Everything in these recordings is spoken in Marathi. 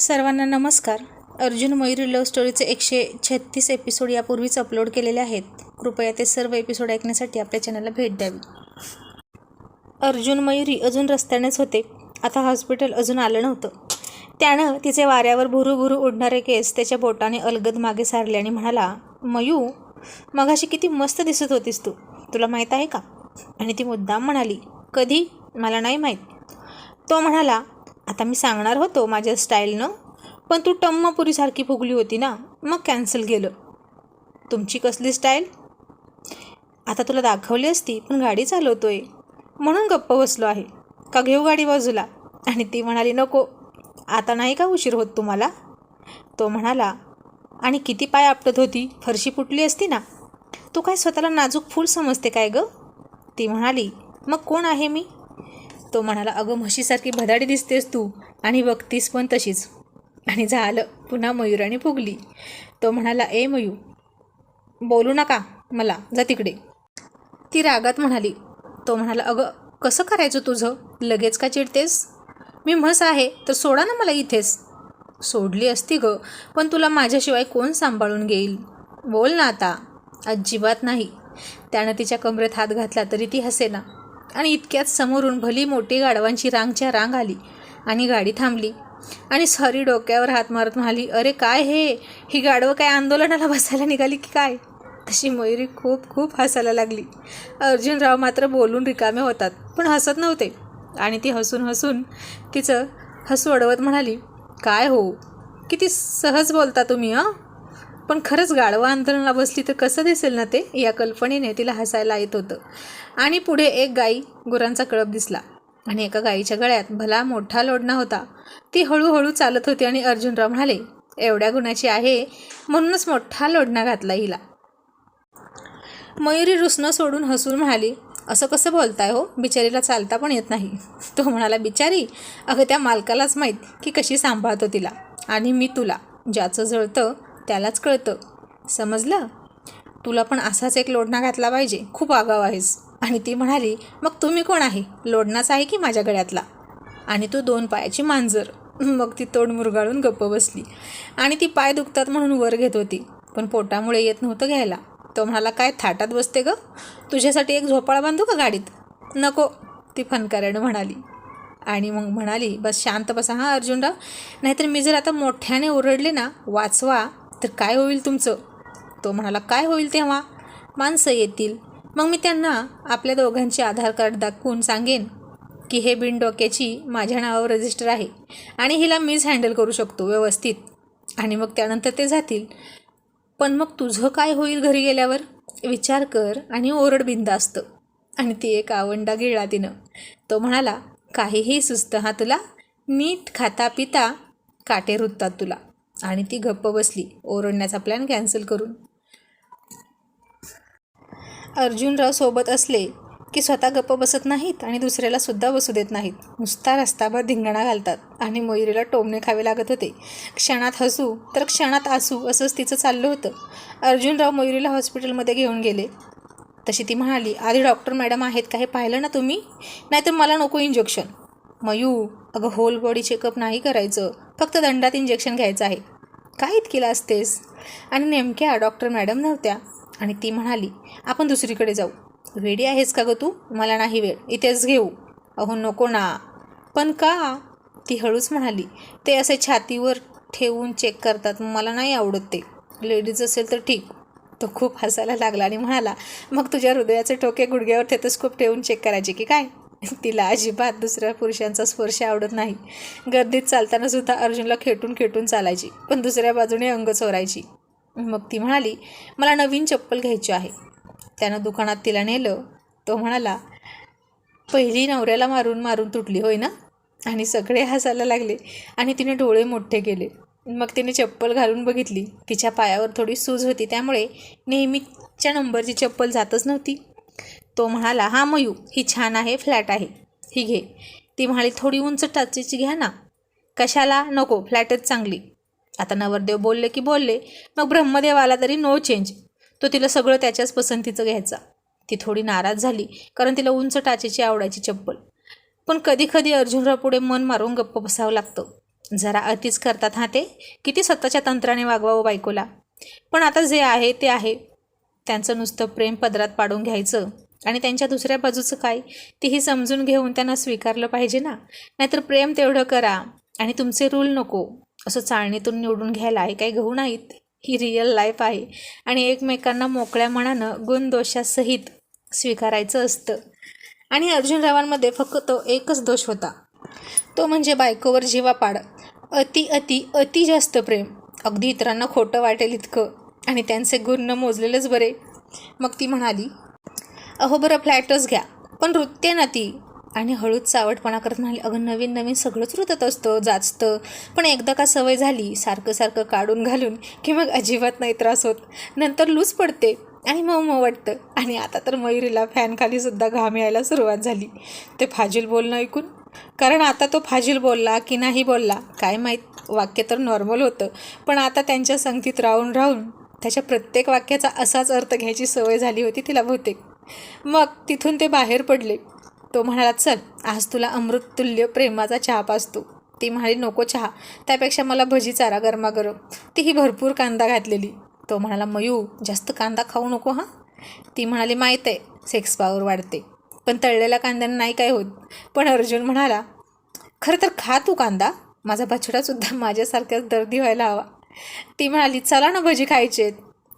सर्वांना नमस्कार. अर्जुन मयुरी लव्ह स्टोरीचे एकशे छत्तीस एपिसोड यापूर्वीच अपलोड केलेले आहेत. कृपया ते सर्व एपिसोड ऐकण्यासाठी आपल्या चॅनलला भेट द्यावी. अर्जुन मयुरी अजून रस्त्यानेच होते. आता हॉस्पिटल अजून आलं नव्हतं. त्यानं तिचे वाऱ्यावर भुरू उडणारे केस त्याच्या बोटाने अलगद मागे सारले आणि म्हणाला मयू मगाशी किती मस्त दिसत होतीस तू. तुला माहीत आहे का? आणि ती मुद्दाम म्हणाली कधी? मला नाही माहीत. तो म्हणाला आता मी सांगणार होतो माझ्या स्टाईलनं पण तू टम्मपुरीसारखी फुगली होती ना मग कॅन्सल केलं. तुमची कसली स्टाईल? आता तुला दाखवली असती पण गाडी चालवतोय. म्हणून गप्प बसलो आहे. का घेऊ गाडी बाजूला? आणि ती म्हणाली नको. आता नाही का उशीर होत तुम्हाला? तो म्हणाला आणि किती पाय आपटत होती? फरशी फुटली असती ना. तू काय स्वतःला नाजूक फूल समजते काय गं? ती म्हणाली मग कोण आहे मी? तो म्हणाला अगं म्हशीसारखी भदाडी दिसतेस तू आणि बघतीस पण तशीच. आणि झालं पुन्हा मयूराने फुगली. तो म्हणाला ए मयू बोलू नका मला जा तिकडे. ती रागात म्हणाली तो म्हणाला अगं कसं करायचं तुझं? लगेच का चिडतेस? मी म्हस आहे तर सोडा ना मला इथेच. सोडली असती गं पण तुला माझ्याशिवाय कोण सांभाळून घेईल? बोल ना आता. अजिबात नाही. त्यानं तिच्या कमरेत हात घातला तरी ती हसेना. आणि इतक्यात समोरून भली मोठी गाढवांची रांगच्या रांग आली आणि गाडी थांबली. आणि सॉरी डोक्यावर हात मारत म्हणाली अरे काय हे? ही गाढवं काय आंदोलनाला बसायला निघाली की काय? तशी मयुरी खूप खूप हसायला लागली. अर्जुनराव मात्र बोलून रिकामे होतात पण हसत नव्हते. आणि ती हसून हसून तिचं हसू अडवत म्हणाली काय हो? किती सहज बोलता तुम्ही हां? पण खरंच गाढवा आंदोलनाला बसली तर कसं दिसेल ना ते? या कल्पनेने तिला हसायला येत होतं. आणि पुढे एक गाई गुरांचा कळप दिसला. आणि एका गाईच्या गळ्यात भला मोठा लोढणा होता. ती हळूहळू चालत होती आणि अर्जुनराव म्हणाले एवढ्या गुणाची आहे म्हणूनच मोठा लोढणा घातला हिला. मयुरी रुसणं सोडून हसून म्हणाली असं कसं बोलताय हो? बिचारीला चालता पण येत नाही. तो म्हणाला बिचारी? अगं त्या मालकालाच माहीत की कशी सांभाळतो तिला. आणि मी तुला ज्याचं जळतं त्यालाच कळतं. समजलं? तुला पण असाच एक लोढणा घातला पाहिजे. खूप आगाव आहेस. आणि ती म्हणाली मग तुम्ही कोण आहे? लोढणाच आहे की माझ्या गळ्यातला? आणि तो दोन पायाची मांजर. मग ती तोंड मुरगाळून गप्प बसली. आणि ती पाय दुखतात म्हणून वर घेत होती. पण पोटामुळे येत नव्हतं घ्यायला. तो म्हणाला काय थाटात बसते ग? तुझ्यासाठी एक झोपाळा बांधू का गाडीत? नको ती फनकाऱ्यानं म्हणाली. आणि मग म्हणाली बस शांत बसा हां अर्जुनराव. नाहीतर मी जर आता मोठ्याने ओरडले ना वाचवा. तर काय होईल तुमचं? तो म्हणाला काय होईल तेव्हा? माणसं येतील. मग मी त्यांना आपल्या दोघांचे आधार कार्ड दाखवून सांगेन की हे बिनडोक्याची माझ्या नावावर रजिस्टर आहे आणि हिला मीच हँडल करू शकतो व्यवस्थित. आणि मग त्यानंतर ते जातील. पण मग तुझं काय होईल घरी गेल्यावर? विचार कर आणि ओरड बिंदास्त आणि ती एक आवंडा गिळला तिनं. तो म्हणाला काहीही सुस्त हा तुला. नीट खाता पिता काटे रुततात तुला. आणि ती गप्प बसली. ओरडण्याचा प्लॅन कॅन्सल करून. अर्जुनराव सोबत असले की स्वतः गप्प बसत नाहीत आणि दुसऱ्याला सुद्धा बसू देत नाहीत. नुसता रस्ताभर धिंगाणा घालतात आणि मयुरीला टोमणे खावे लागत होते. क्षणात हसू तर क्षणात आसू असंच तिचं चाललं होतं. अर्जुनराव मयुरीला हॉस्पिटलमध्ये घेऊन गेले. तशी ती म्हणाली आधी डॉक्टर मॅडम आहेत का हे पाहिलं ना तुम्ही? नाहीतर मला नको इंजेक्शन मयू अगं होल बॉडी चेकअप नाही करायचं. फक्त दंडात इंजेक्शन घ्यायचं आहे. काय इतकीला असतेस? आणि नेमक्या डॉक्टर मॅडम नव्हत्या. आणि ती म्हणाली आपण दुसरीकडे जाऊ. वेडी आहेस का गं तू? मला नाही वेळ. इथेच घेऊ. अहो नको ना. पण का? ती हळूच म्हणाली ते असे छातीवर ठेवून चेक करतात. मला नाही आवडत ते. लेडीज असेल तर ठीक. तो खूप हसायला लागला आणि म्हणाला मग तुझ्या हृदयाचे ठोके गुडघ्यावर थेतस्कोप ठेवून चेक करायचे की काय? तिला अजिबात दुसऱ्या पुरुषांचा स्पर्श आवडत नाही. गर्दीत चालताना सुद्धा अर्जुनला खेटून खेटून चालायची पण दुसऱ्या बाजूने अंग चोरायची. मग ती म्हणाली मला नवीन चप्पल घ्यायची आहे. त्यानं दुकानात तिला नेलं. तो म्हणाला पहिली नवऱ्याला मारून मारून तुटली होय ना? आणि सगळे हसायला लागले आणि तिने डोळे मोठे केले. मग तिने चप्पल घालून बघितली. तिच्या पायावर थोडी सूज होती त्यामुळे नेहमीच्या नंबरची चप्पल जातच नव्हती. तो म्हणाला हा मयू ही छान आहे फ्लॅट आहे. ही घे. ती म्हणाली थोडी उंच टाचेची घ्या ना. कशाला? नको फ्लॅटच चांगली. आता नवरदेव बोलले की बोलले मग ब्रह्मदेव आला तरी नो चेंज तो तिला सगळं त्याच्याच पसंतीचं घ्यायचा. ती थोडी नाराज झाली कारण तिला उंच टाचेची आवडायची चप्पल. पण कधी कधी अर्जुनराव पुढे मन मारून गप्प बसावं लागतं. जरा अतिच करतात हा ते? किती स्वतःच्या तंत्राने वागवावं बायकोला? पण आता जे आहे ते आहे. त्यांचं नुसतं प्रेम पदरात पाडून घ्यायचं. आणि त्यांच्या दुसऱ्या बाजूचं काय तेही समजून घेऊन त्यांना स्वीकारलं पाहिजे ना. नाहीतर प्रेम तेवढं करा आणि तुमचे रूल नको. असं चाळणीतून निवडून घ्यायला आहे काही गहू नाहीत. ही रिअल लाईफ आहे. आणि एकमेकांना मोकळ्या मनानं गुणदोषासहित स्वीकारायचं असतं. आणि अर्जुनरावांमध्ये फक्त एकच दोष होता. तो म्हणजे बायकोवर जीवापाड अति अति अति जास्त प्रेम. अगदी इतरांना खोटं वाटेल इतकं. आणि त्यांचे गुण न मोजलेलंच बरे. मग ती म्हणाली अहो बरं फ्लॅटच घ्या. पण नृत्य ना ती. आणि हळूच चावटपणा करत म्हणाली अगं नवीन नवीन सगळंच रुतत असतं जाचतं. पण एकदा का सवय झाली सारखं सारखं काढून घालून की मग अजिबात नाही त्रास होत. नंतर लूज पडते आणि मऊ मऊ वाटतं. आणि आता तर मयुरीला फॅनखालीसुद्धा घाम यायला सुरुवात झाली. ते फाजील बोलणं ऐकून? कारण आता तो फाजील बोलला की नाही बोलला काय माहीत? वाक्य तर नॉर्मल होतं. पण आता त्यांच्या संगतीत राहून राहून त्याच्या प्रत्येक वाक्याचा असाच अर्थ घ्यायची सवय झाली होती तिला बहुतेक. मग तिथून ते बाहेर पडले. तो म्हणाला चल आज तुला अमृततुल्य प्रेमाचा चहा पाजतो. ती म्हणाली नको चहा त्यापेक्षा मला भजी चारा गरमागरम. तीही भरपूर कांदा घातलेली. तो म्हणाला मयू जास्त कांदा खाऊ नको हां? ती म्हणाली माहीत आहे सेक्स पावर वाढते पण तळलेल्या कांद्यानं नाही काय होत. पण अर्जुन म्हणाला खरं तर खा तू कांदा माझा बछडासुद्धा माझ्यासारख्याच दर्दी व्हायला हवा. ती म्हणाली चला ना भजी खायचे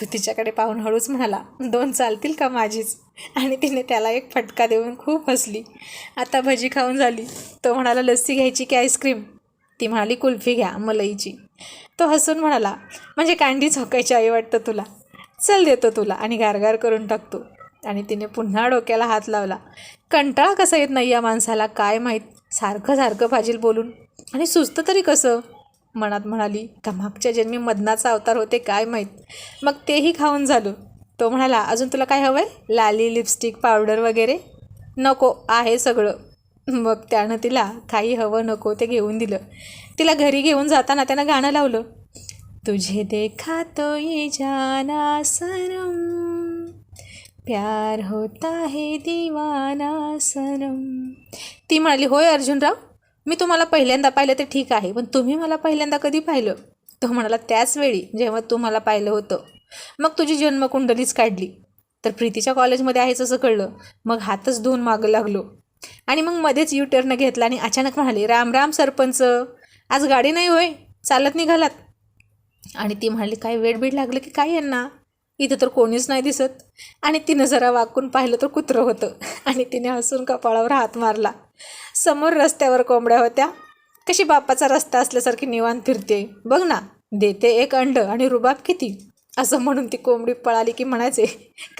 तो तिच्याकडे पाहून हळूच म्हणाला दोन चालतील का माझीच? आणि तिने त्याला एक फटका देऊन खूप हसली. आता भजी खाऊन झाली. तो म्हणाला लस्सी घ्यायची की आईस्क्रीम? ती म्हणाली कुल्फी घ्या मलईची. तो हसून म्हणाला म्हणजे कांडी झोकायची आई वाटतं तुला? चल देतो तुला आणि गारगार करून टाकतो आणि तिने पुन्हा डोक्याला हात लावला. कंटाळा कसा येत नाही या माणसाला काय माहीत? सारखं सारखं भाजील बोलून. आणि सुचतं तरी कसं? मनात म्हणाली का मागच्या जन्मी मदनाचा अवतार होते काय माहीत? मग तेही खाऊन झालो. तो म्हणाला अजून तुला काय हवं आहे लाली लिपस्टिक पावडर वगैरे? नको आहे सगळं. मग त्यानं तिला काही हवं नको ते घेऊन दिलं. तिला घरी घेऊन जाताना त्यानं गाणं लावलं. तुझे देखा तो ये जाना सरम प्यार होता है दिवाना सरम. ती म्हणाली होय अर्जुनराव मी तुम्हाला पहिल्यांदा पाहिलं ते ठीक आहे पण तुम्ही मला पहिल्यांदा कधी पाहिलं? तो म्हणाला त्याच वेळी जेव्हा तू मला पाहिलं होतं मग तुझी जन्मकुंडलीच काढली. तर प्रीतीच्या कॉलेजमध्ये आहेच असं कळलं. मग हातच धुवून मागं लागलो. आणि मग मध्येच यू टर्न घेतला आणि अचानक म्हणाले राम राम सरपंच आज गाडी नाही होय? चालत निघालात. आणि ती म्हणाली काय वेळ बीड लागलं की काय यांना? इथं तर कोणीच नाही दिसत. आणि तिनं जरा वाकून पाहिलं तर कुत्रं होतं. आणि तिने हसून कपाळावर हात मारला. समोर रस्त्यावर कोंबड्या होत्या. कशी बापाचा रस्ता असल्यासारखी निवांत फिरते बघ ना देते एक अंड आणि रुबाब किती? असं म्हणून ती कोंबडी पळाली की म्हणायचे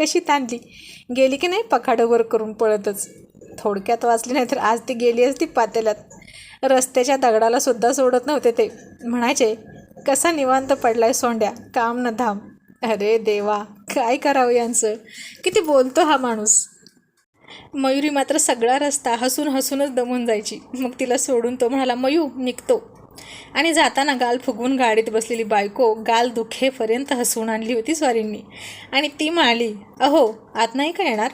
कशी ताणली? गेली की नाही पखाडंवर करून पळतच? थोडक्यात वाचली नाही तर आज ती गेली असती पातेल्यात. रस्त्याच्या दगडाला सुद्धा सोडत नव्हते ते. म्हणायचे कसा निवांत पडलाय सोंड्या? काम न धाम. अरे देवा काय करावं यांचं? किती बोलतो हा माणूस. मयुरी मात्र सगळा रस्ता हसून हसूनच दमून जायची. मग तिला सोडून तो म्हणाला मयू निघतो. आणि जाताना गाल फुगवून गाडीत बसलेली बायको गाल दुखेपर्यंत हसवून आणली होती स्वारींनी. आणि ती म्हणाली अहो आत नाही का येणार?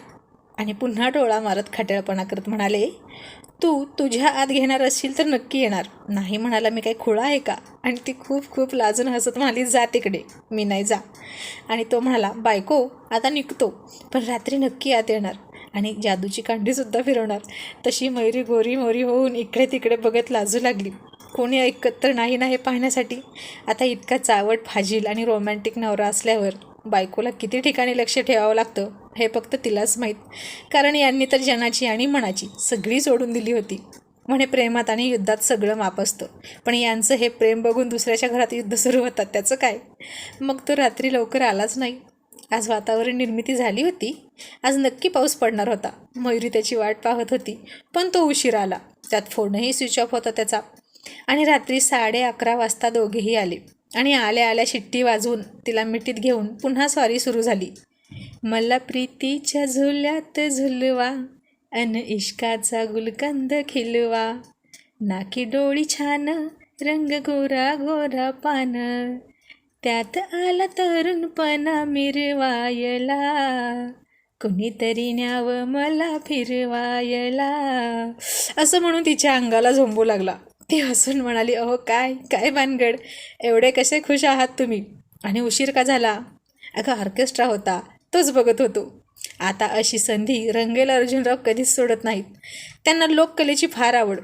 आणि पुन्हा डोळा मारत खटेळपणा करत म्हणाले तू तुझ्या आत घेणार असशील तर नक्की येणार. नाही म्हणाला मी काही खुळा आहे का? आणि ती खूप खूप लाजून हसत म्हणाली जा तिकडे मी नाही जा. आणि तो म्हणाला बायको आता निघतो. पण रात्री नक्की आत येणार. आणि जादूची कांडीसुद्धा फिरवणार. तशी मयुरी गोरी मोरी होऊन इकडे तिकडे बघत लाजू लागली. कोणी ऐकत तर नाही ना हे पाहण्यासाठी? आता इतका चावट फाजील आणि रोमॅन्टिक नवरा असल्यावर बायकोला किती ठिकाणी लक्ष ठेवावं लागतं? हे फक्त तिलाच माहीत. कारण यांनी तर जनाची आणि मनाची सगळी सोडून दिली होती. म्हणे प्रेमात आणि युद्धात सगळं माप असतं. पण यांचं हे प्रेम बघून दुसऱ्याच्या घरात युद्ध सुरू होतात त्याचं काय? मग तो रात्री लवकर आलाच नाही. आज वातावरण निर्मिती झाली होती. आज नक्की पाऊस पडणार होता. मयुरी त्याची वाट पाहत होती पण तो उशीर आला. त्यात फोनही स्विच ऑफ होता त्याचा. आणि रात्री साडे अकरा वाजता दोघेही आले. आणि आल्या आल्या शिट्टी वाजवून तिला मिठीत घेऊन पुन्हा स्वारी सुरू झाली. मला प्रीतीच्या झुल्यात झुलवा अन इश्काचा गुलकंद खिलवा. नाकी डोळी छान रंग गोरा गोरा पान. त्यात आला तरुणपणा मिरवायला. कुणीतरी न्यावं मला फिरवायला. असं म्हणून तिच्या अंगाला झोंबू लागला. ती हसून म्हणाली अहो काय काय भानगड? एवढे कसे खुश आहात तुम्ही? आणि उशीर का झाला? अगं ऑर्केस्ट्रा होता. तोच बघत होतो. आता अशी संधी रंगेल अर्जुनराव कधीच सोडत नाहीत. त्यांना लोककलेची फार आवड.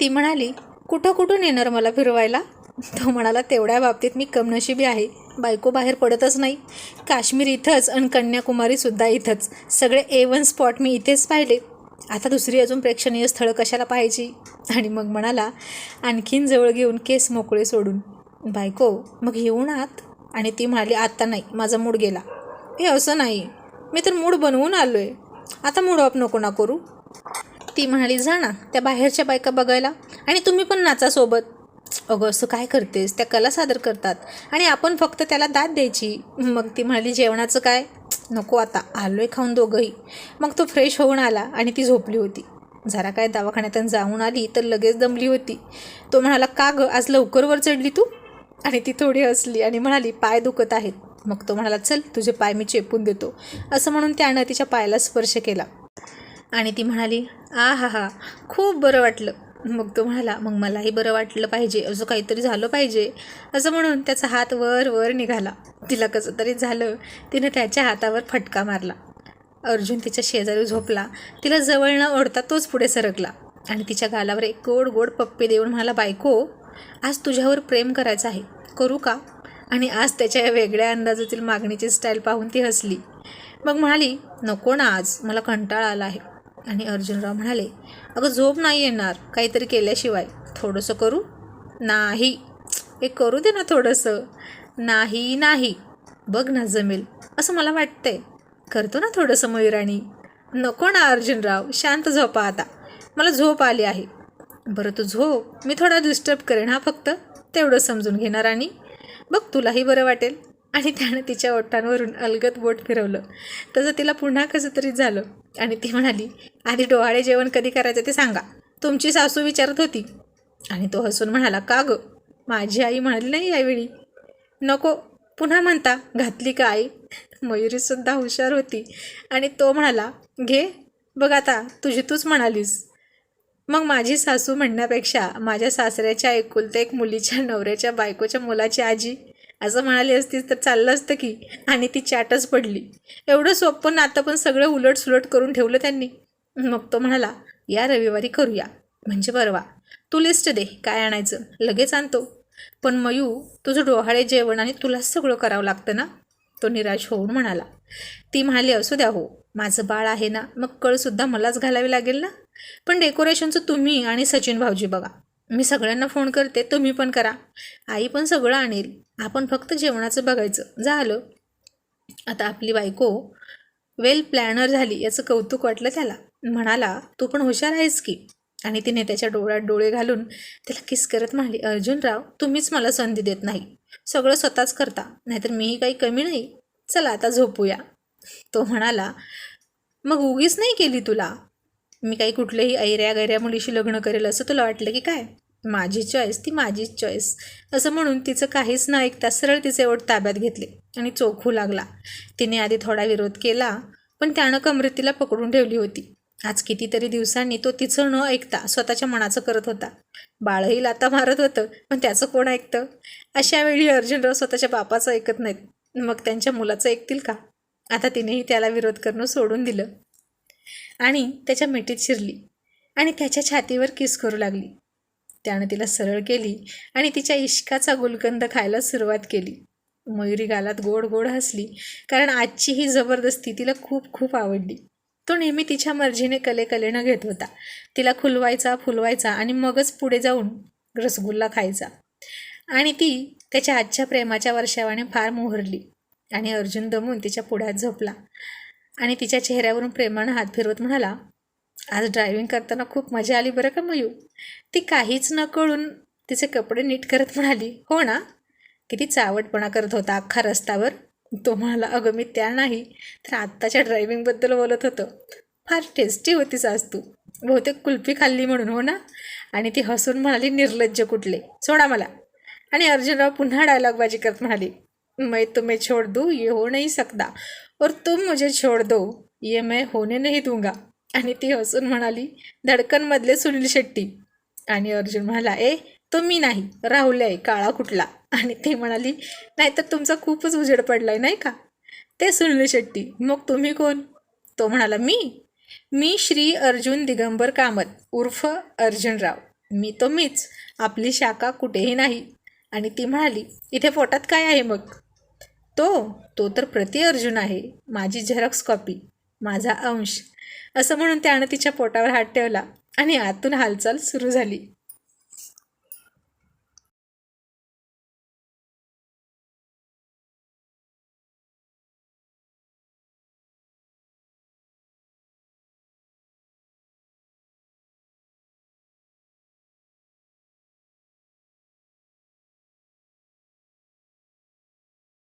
ती म्हणाली कुठं कुठून येणार मला फिरवायला? तो म्हणाला तेवढ्या बाबतीत मी कमनशिबी आहे. बायको बाहेर पडतच नाही. काश्मीर इथंच आणि कन्याकुमारीसुद्धा इथंच. सगळे ए वन स्पॉट मी इथेच पाहिले. आता दुसरी अजून प्रेक्षणीय स्थळं कशाला पाहायची? आणि मग म्हणाला आणखीन जवळ घेऊन केस मोकळे सोडून. बायको मग येऊन आत? आणि ती म्हणाली आत्ता नाही. माझा मूड गेला. हे असं नाही. मी तर मूड बनवून आलो आहे आता मूड ऑफ नको ना करू. ती म्हणाली जा ना त्या बाहेरच्या बायका बघायला. आणि तुम्ही पण नाचा सोबत. अगं असं काय करतेस? त्या कला सादर करतात. आणि आपण फक्त त्याला दाद द्यायची. मग ती म्हणाली जेवणाचं काय? नको आता आलोय खाऊन दोघंही. मग तो फ्रेश होऊन आला आणि ती झोपली होती. जरा काय दवाखान्यातून जाऊन आली तर लगेच दमली होती. तो म्हणाला का गं आज लवकर वर चढली तू? आणि ती थोडी हसली आणि म्हणाली पाय दुखत आहेत. मग तो म्हणाला चल तुझे पाय मी चेपून देतो. असं म्हणून त्यानं तिच्या पायाला स्पर्श केला. आणि ती म्हणाली आ हा हा खूप बरं वाटलं. मग तो म्हणाला मग मलाही बरं वाटलं पाहिजे असं काहीतरी झालं पाहिजे. असं म्हणून त्याचा हात वर वर निघाला. तिला कसं तरी झालं तिनं त्याच्या हातावर फटका मारला. अर्जुन तिच्या शेजारी झोपला. तिला जवळ न ओढता तोच पुढे सरकला. आणि तिच्या गालावर एक गोड गोड पप्पे देऊन म्हणाला बायको आज तुझ्यावर प्रेम करायचं आहे. करू का? आणि आज त्याच्या या वेगळ्या अंदाजातील मागणीची स्टाईल पाहून ती हसली. मग म्हणाली नको ना आज मला कंटाळा आला आहे. आणि अर्जुनराव म्हणाले अगं झोप नाही येणार काहीतरी केल्याशिवाय. थोडंसं करू? नाही. हे करू दे ना थोडंसं. नाही नाही. बघ ना जमेल. असं मला वाटतंय. करतो ना थोडंसं मयुराणी. नको ना अर्जुनराव. शांत झोपा आता. मला झोप आली आहे. बरं तू झोप. मी थोडा डिस्टर्ब करेन हा फक्त. तेवढं समजून घेणार आणि बघ तुलाही बरं वाटेल. आणि त्यानं तिच्या ओठांवरून अलगत बोट फिरवलं. तसं तिला पुन्हा कसं तरी झालं. आणि ती म्हणाली आधी डोहाळे जेवण कधी करायचं ते सांगा. तुमची सासू विचारत होती. आणि तो हसून म्हणाला का गं? माझी आई म्हणाली नाही यावेळी. नको. पुन्हा म्हणता घातली का आई? मयुरीसुद्धा हुशार होती. आणि तो म्हणाला घे. बघ आता तुझी तूच म्हणालीस. मग माझी सासू म्हणण्यापेक्षा माझ्या सासऱ्याच्या एकुलत्या एक मुलीच्या नवऱ्याच्या बायकोच्या मुलाची आजी असं म्हणाली असतीस तर चाललं असतं की. आणि ती चाटच पडली. एवढं सोपं नातं पण सगळं उलट सुलट करून ठेवलं त्यांनी. मग तो म्हणाला या रविवारी करूया. म्हणजे परवा. तू लिस्ट दे काय आणायचं. लगेच आणतो. पण मयू तुझं डोहाळे जेवण आणि तुलाच सगळं करावं लागतं ना? तो निराश होऊन म्हणाला ती म्हणाली असू द्या हो. माझं बाळ आहे ना मग कळसुद्धा मलाच घालावी लागेल ना? पण डेकोरेशनचं तुम्ही आणि सचिन भाऊजी बघा. मी सगळ्यांना फोन करते तुम्ही पण करा. आई पण सगळं आणेल. आपण फक्त जेवणाचं बघायचं. झालं. आता आपली बायको वेल प्लॅनर झाली याचं कौतुक वाटलं त्याला. म्हणाला तू पण हुशार आहेस की? आणि तिने त्याच्या डोळ्यात डोळे घालून त्याला किस करत म्हणाली अर्जुनराव तुम्हीच मला संधी देत नाही. सगळं स्वतःच करता. नाहीतर मीही काही कमी नाही. चला आता झोपूया. तो म्हणाला मग उगीच नाही केली तुला? मी काही कुठल्याही ऐऱ्या गैऱ्या मुलीशी लग्न करेल असं तुला वाटलं की काय? माझी चॉईस ती माझीच चॉईस असं म्हणून तिचं काहीच न ऐकता सरळ तिचे ओट ताब्यात घेतले आणि चोखू लागला. तिने आधी थोडा विरोध केला पण त्यानं कमरेत पकडून ठेवली होती. आज कितीतरी दिवसांनी तो तिचं न ऐकता स्वतःच्या मनाचं करत होता. बाळही लाता मारत होतं पण त्याचं कोण ऐकतं? अशा वेळी अर्जुनराव स्वतःच्या बापाचं ऐकत नाहीत. मग त्यांच्या मुलाचं ऐकतील का? आता तिनेही त्याला विरोध करणं सोडून दिलं. आणि त्याच्या मिठीत शिरली आणि त्याच्या छातीवर किस करू लागली. त्यानं तिला सरळ केली आणि तिच्या इश्काचा गुलकंद खायला सुरुवात केली. मयुरी गालात गोड गोड हसली कारण आजची ही जबरदस्ती तिला खूप खूप आवडली. तो नेहमी तिच्या मर्जीने कलेकलेनं घेत होता. तिला खुलवायचा फुलवायचा आणि मगच पुढे जाऊन रसगुल्ला खायचा. आणि ती त्याच्या आजच्या प्रेमाच्या वर्षावाने फार मोहरली आणि अर्जुन दमून तिच्या पुढ्यात झोपला. आणि तिच्या चेहऱ्यावरून प्रेमानं हात फिरवत म्हणाला आज ड्रायव्हिंग करताना खूप मजा आली बरं का मयू ती काहीच न कळून तिचे कपडे नीट करत म्हणाली हो ना? किती चावटपणा करत होता अख्खा रस्त्यावर. तो म्हणाला अगं मी त्या नाही तर आत्ताच्या ड्रायव्हिंगबद्दल बोलत होतं. फार टेस्टी होतीच आज तू. बहुतेक कुल्फी खाल्ली म्हणून हो ना? आणि ती हसून म्हणाली निर्लज्ज कुठले? सोडा मला. आणि अर्जुनराव पुन्हा डायलॉगबाजी करत म्हणाली मैं तुम्हें छोड़ दूँ ये हो नहीं सकता। और तुम मुझे छोड़ दो ये मैं होने नहीं दूंगा। आणि ती हसून म्हणाली धडकनमधले सुनील शेट्टी. आणि अर्जुन म्हणाला ए तो मी नाही राहुल आहे काळा कुठला? आणि ती म्हणाली नाही तर तुमचा खूपच उजेड पडलाय नाही का? ते सुनील शेट्टी मग तुम्ही कोण? तो म्हणाला मी? मी श्री अर्जुन दिगंबर कामत उर्फ अर्जुनराव. मी तो मीच आपली शाखा कुठेही नाही. आणि ती म्हणाली इथे पोटात काय आहे मग? तो तो तर प्रति अर्जुन आहे माझी झेरॉक्स कॉपी माझा अंश असं म्हणून त्यानं तिच्या पोटावर हात ठेवला आणि आतून हालचाल सुरू झाली.